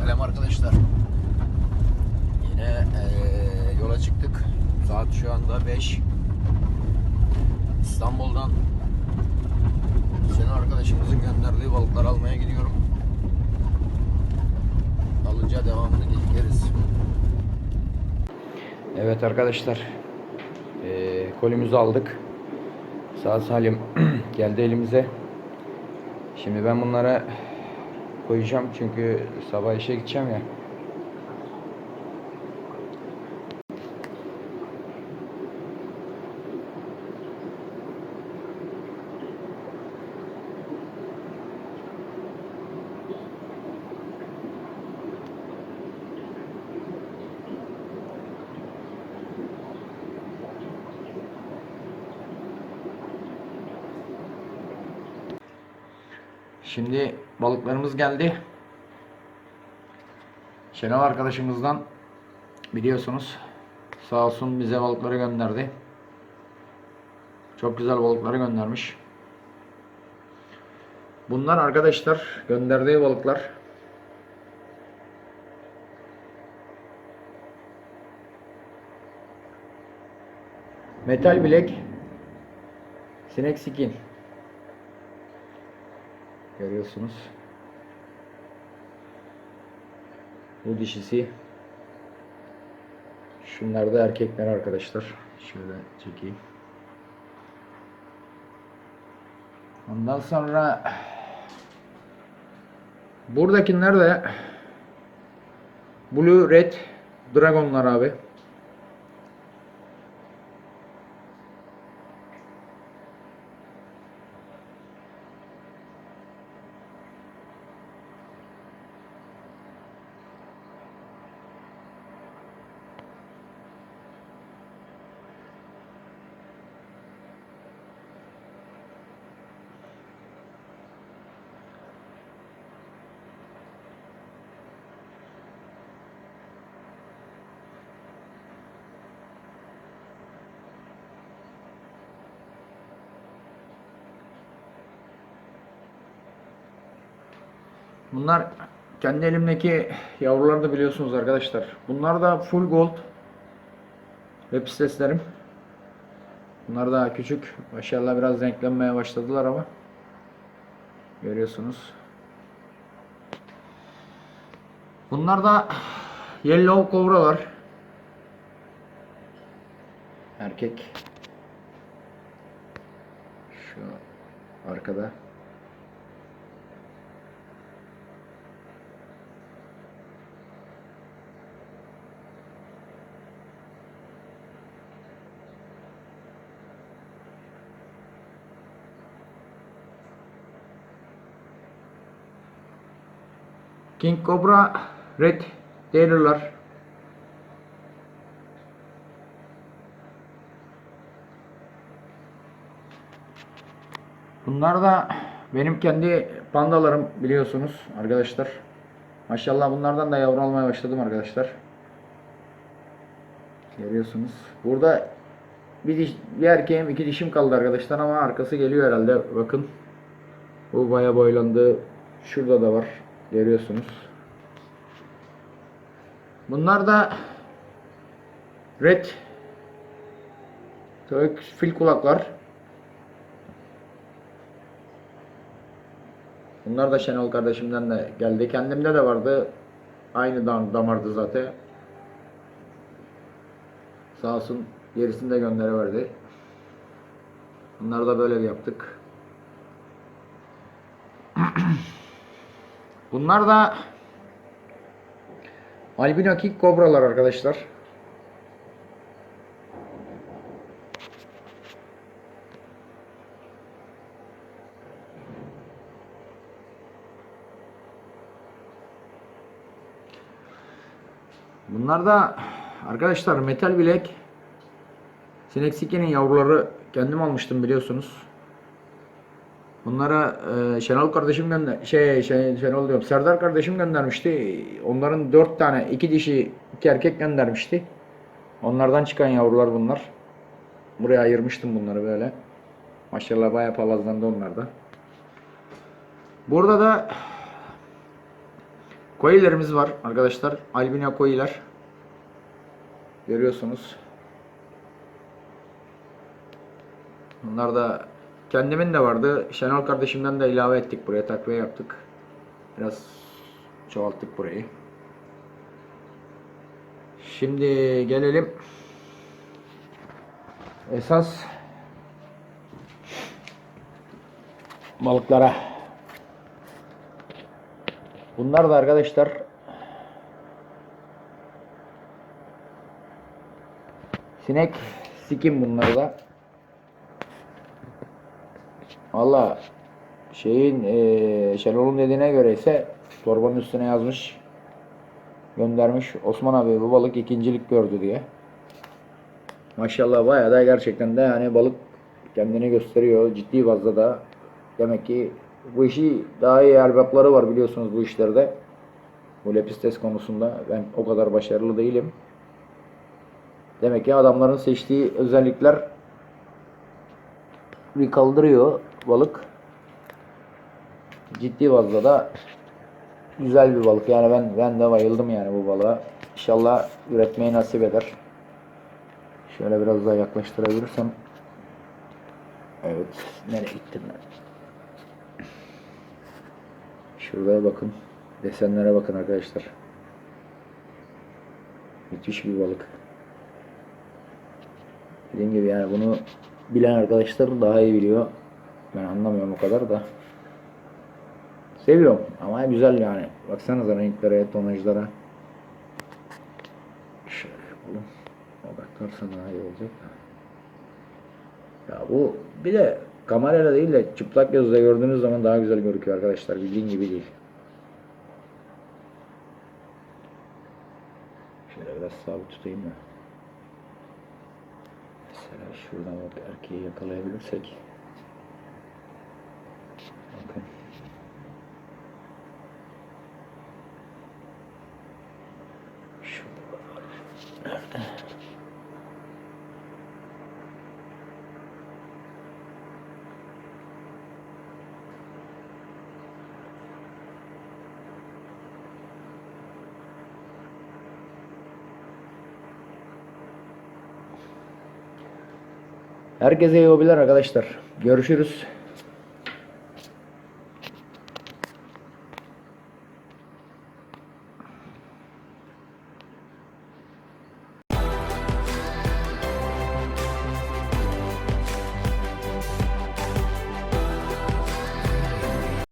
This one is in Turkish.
Selam arkadaşlar. Yine eee, yola çıktık. Saat şu anda 5. İstanbul'dan senin arkadaşımızın gönderdiği balıklar almaya gidiyorum. Alınca devamını geliriz. Evet arkadaşlar. Eee kolimizi aldık. Sağ salim geldi elimize. Şimdi ben bunlara koyacağım çünkü sabah işe gideceğim ya. Şimdi balıklarımız geldi. Şenol arkadaşımızdan biliyorsunuz sağ olsun bize balıkları gönderdi. Çok güzel balıkları göndermiş. Bunlar arkadaşlar gönderdiği balıklar. Metal bilek sinek skin Görüyorsunuz. Bu dişisi. Şunlar da erkekler arkadaşlar. Şöyle çekeyim. Ondan sonra buradakiler de Blue Red Dragonlar abi. Bunlar kendi elimdeki yavruları da biliyorsunuz arkadaşlar. Bunlar da full gold. Web siteslerim. Bunlar daha küçük. Maşallah biraz renklenmeye başladılar ama. Görüyorsunuz. Bunlar da yellow kobralar. Erkek. Şu arkada. King Cobra Red Terrier'lar. Bunlar da benim kendi pandalarım biliyorsunuz arkadaşlar. Maşallah bunlardan da yavru almaya başladım arkadaşlar. Görüyorsunuz. Burada bir, diş, bir erkeğim iki dişim kaldı arkadaşlar ama arkası geliyor herhalde. Bakın. Bu baya boylandı. Şurada da var. Görüyorsunuz. Bunlar da red Tövük fil kulaklar. Bunlar da Şenol kardeşimden de geldi. Kendimde de vardı. Aynı dam damardı zaten. Sağ olsun gerisini de gönderiverdi. Bunları da böyle yaptık. Bunlar da albino king kobralar arkadaşlar. Bunlar da arkadaşlar metal bilek Sinek Siki'nin yavruları kendim almıştım biliyorsunuz. Bunlara e, Şenol kardeşim gönder şey, şey Şenol diyorum Serdar kardeşim göndermişti. Onların dört tane iki dişi iki erkek göndermişti. Onlardan çıkan yavrular bunlar. Buraya ayırmıştım bunları böyle. Maşallah bayağı palazlandı onlar da. Burada da koyilerimiz var arkadaşlar. Albino koyiler. Görüyorsunuz. Bunlar da kendimin de vardı. Şenol kardeşimden de ilave ettik buraya. Takviye yaptık. Biraz çoğalttık burayı. Şimdi gelelim esas balıklara. Bunlar da arkadaşlar sinek sikim bunları da. Valla şeyin eee Şenol'un dediğine göre ise torbanın üstüne yazmış göndermiş Osman abi bu balık ikincilik gördü diye. Maşallah bayağı da gerçekten de hani balık kendini gösteriyor ciddi fazla da demek ki bu işi daha iyi erbapları var biliyorsunuz bu işlerde. Bu lepistes konusunda ben o kadar başarılı değilim. Demek ki adamların seçtiği özellikler kaldırıyor balık. Ciddi fazla da güzel bir balık. Yani ben ben de bayıldım yani bu balığa. İnşallah üretmeyi nasip eder. Şöyle biraz daha yaklaştırabilirsem. Evet. Nereye gittim ben? Şuraya bakın. Desenlere bakın arkadaşlar. Müthiş bir balık. Dediğim gibi yani bunu bilen arkadaşlar daha iyi biliyor. Ben anlamıyorum o kadar da. Seviyorum ama güzel yani. Baksanıza renklere, tonajlara. Şöyle yapalım. Odaklarsa daha iyi olacak. Ya bu bir de kamerayla değil de çıplak gözle gördüğünüz zaman daha güzel gözüküyor arkadaşlar. Bildiğin gibi değil. Şöyle biraz sabit tutayım da. Mesela şuradan bak erkeği yakalayabilirsek. Herkese iyi hobiler arkadaşlar. Görüşürüz.